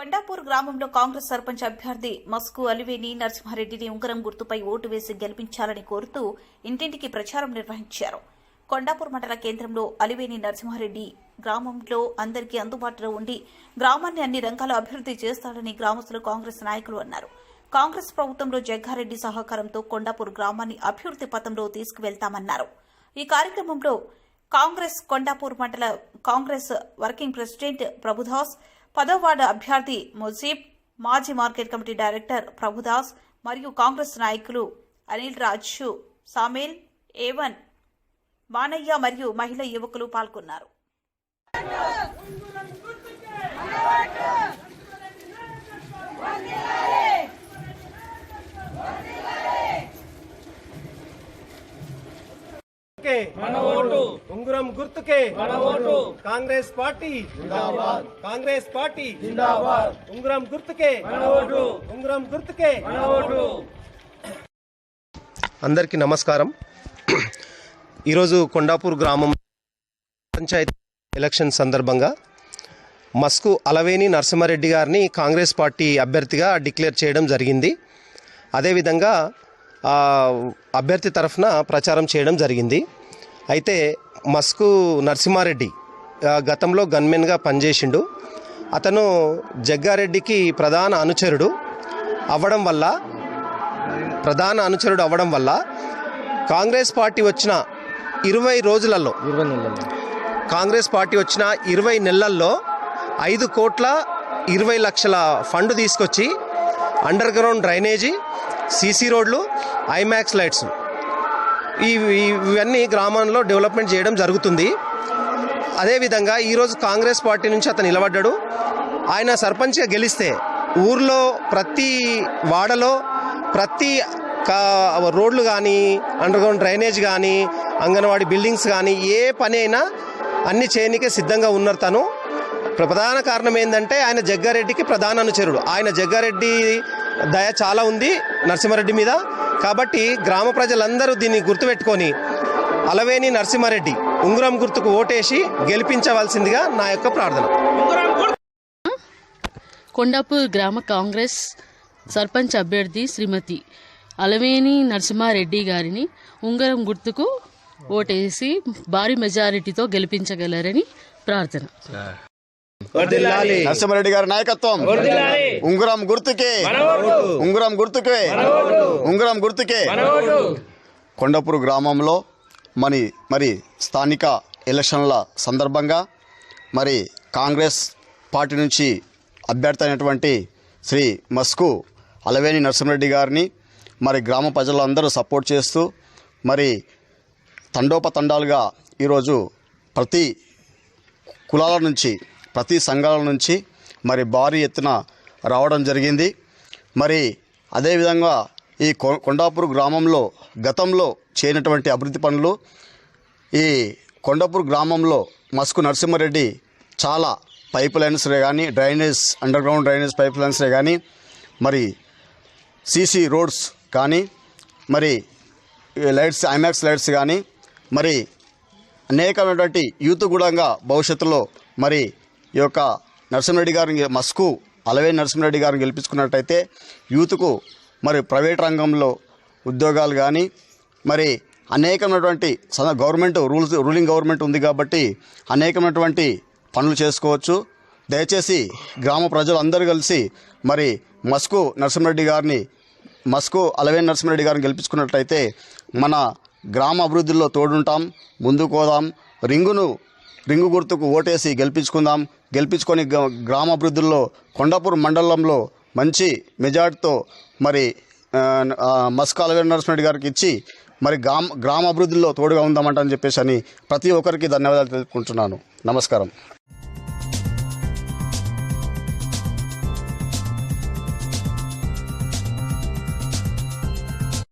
కొండాపూర్ గ్రామంలో కాంగ్రెస్ సర్పంచ్ అభ్యర్థి మస్కు అలివేని నరసింహారెడ్డిని ఉంగరం గుర్తుపై ఓటు వేసి గెలిపించాలని కోరుతూ ఇంటింటికి ప్రచారం నిర్వహించారు. కొండాపూర్ మండల కేంద్రంలో అలివేని నరసింహారెడ్డి గ్రామంలో అందరికీ అందుబాటులో ఉండి గ్రామాన్ని అన్ని రంగాల్లో అభివృద్ధి చేస్తాడని గ్రామస్తులు కాంగ్రెస్ నాయకులు అన్నారు. కాంగ్రెస్ ప్రభుత్వంలో జగ్గారెడ్డి సహకారంతో కొండాపూర్ గ్రామాన్ని అభివృద్ధి పథంలో తీసుకువెళ్తామన్నారు. ఈ కార్యక్రమంలో కాంగ్రెస్ కొండాపూర్ మండల కాంగ్రెస్ వర్కింగ్ ప్రెసిడెంట్ ప్రభుదాస్ పదో వార్డు అభ్యర్థి ముజీబ్ మాజీ మార్కెట్ కమిటీ డైరెక్టర్ ప్రభుదాస్ మరియు కాంగ్రెస్ నాయకులు అనిల్ రాజు సామీల్ ఏవన్ మానయ్య మరియు మహిళ యువకులు పాల్గొన్నారు. ఉంగరం గుర్తుకే. మన vote. Congress party. Congress party. ఉంగరం గుర్తుకే. మన ఓటు. ఉంగరం గుర్తుకే. మన ఓటు. అందరికీ నమస్కారం. ఈరోజు కొండాపూర్ గ్రామం పంచాయతీ ఎలక్షన్ సందర్భంగా మస్కు అలవేని నరసింహారెడ్డి గారిని కాంగ్రెస్ పార్టీ అభ్యర్థిగా డిక్లేర్ చేయడం జరిగింది. అదేవిధంగా అభ్యర్థి తరఫున ప్రచారం చేయడం జరిగింది. అయితే మస్కు నరసింహారెడ్డి గతంలో గన్మెన్గా పనిచేసిండు. అతను జగ్గారెడ్డికి ప్రధాన అనుచరుడు అవ్వడం వల్ల ప్రధాన అనుచరుడు అవ్వడం వల్ల కాంగ్రెస్ పార్టీ వచ్చిన ఇరవై రోజులలో కాంగ్రెస్ పార్టీ వచ్చిన ఇరవై నెలల్లో ఐదు కోట్ల ఇరవై లక్షల ఫండ్ తీసుకొచ్చి అండర్ గ్రౌండ్ డ్రైనేజీ సీసీ రోడ్లు ఐమాక్స్ లైట్స్. ఇవి ఇవన్నీ గ్రామంలో డెవలప్మెంట్ చేయడం జరుగుతుంది. అదేవిధంగా ఈరోజు కాంగ్రెస్ పార్టీ నుంచి అతను నిలబడ్డాడు. ఆయన సర్పంచ్గా గెలిస్తే ఊర్లో ప్రతి వాడలో ప్రతి కా- రోడ్లు కానీ అండర్గ్రౌండ్ డ్రైనేజ్ కానీ అంగన్వాడీ బిల్డింగ్స్ కానీ ఏ పని అయినా అన్ని చేయనికే సిద్ధంగా ఉన్నారు తను. ప్రధాన కారణం ఏంటంటే ఆయన జగ్గారెడ్డికి ప్రధాన అనుచరుడు. ఆయన జగ్గారెడ్డి దయ చాలా ఉంది నరసింహారెడ్డి మీద. కాబట్టి గ్రామ ప్రజలందరూ దీన్ని గుర్తుపెట్టుకొని అలవేని నరసింహారెడ్డి ఉంగరం గుర్తుకు ఓటేసి గెలిపించవలసిందిగా నా యొక్క ప్రార్థన. కొండాపూర్ గ్రామ కాంగ్రెస్ సర్పంచ్ అభ్యర్థి శ్రీమతి అలవేని నరసింహారెడ్డి గారిని ఉంగరం గుర్తుకు ఓటేసి భారీ మెజారిటీతో గెలిపించగలరని ప్రార్థన. నరసింహారెడ్డి గారి నాయకత్వం. ఉంగరం గుర్తుకే. ఉంగరం గుర్తుకే. ఉంగరం గుర్తుకే. కొండపూర్ గ్రామంలో మరి మరి స్థానిక ఎలక్షన్ల సందర్భంగా మరి కాంగ్రెస్ పార్టీ నుంచి అభ్యర్థి అయినటువంటి శ్రీ మస్కు అలవేని నరసింహారెడ్డి గారిని మరి గ్రామ ప్రజలందరూ సపోర్ట్ చేస్తూ మరి తండోపతండాలుగా ఈరోజు ప్రతి కులాల నుంచి ప్రతి సంఘాల నుంచి మరి భారీ ఎత్తున రావడం జరిగింది. మరి అదేవిధంగా ఈ కొ- కొండాపూర్ గ్రామంలో గతంలో చేయనటువంటి అభివృద్ధి పనులు ఈ కొండాపూర్ గ్రామంలో మస్కు నరసింహారెడ్డి చాలా పైప్ లైన్స్లే కానీ drainage underground drainage pipe లైన్స్లే కానీ మరి సీసీ రోడ్స్ కానీ మరి ఈ లైట్స్ ఐమాక్స్ లైట్స్ కానీ మరి అనేకమైనటువంటి యూత్ కూడా భవిష్యత్తులో మరి ఈ యొక్క నరసింహారెడ్డి గారిని మస్కు అలవే నరసింహారెడ్డి గారిని గెలిపించుకున్నట్టయితే యూత్కు మరి ప్రైవేట్ రంగంలో ఉద్యోగాలు కానీ మరి అనేకమైనటువంటి సద- గవర్నమెంట్ రూల్స్ రూలింగ్ గవర్నమెంట్ ఉంది కాబట్టి అనేకమైనటువంటి పనులు చేసుకోవచ్చు. దయచేసి గ్రామ ప్రజలు అందరూ కలిసి మరి మస్కు నరసింహారెడ్డి గారిని మస్కు అలవేన్ నరసింహారెడ్డి గారిని గెలిపించుకున్నట్లయితే మన గ్రామ అభివృద్ధిలో తోడుంటాం ముందుకు పోదాం. రింగును రింగు గుర్తుకు ఓటేసి గెలిపించుకుందాం. గెలిపించుకొని గ- కొండాపూర్ మండలంలో మంచి మెజార్టీతో మరి మస్కాల నరసింహరెడ్డి గారికి ఇచ్చి మరి గ్రామ గ్రామాభివృద్ధిలో తోడుగా ఉందామంట అని చెప్పేసి అని ప్రతి ఒక్కరికి ధన్యవాదాలు తెలుపుకుంటున్నాను. నమస్కారం.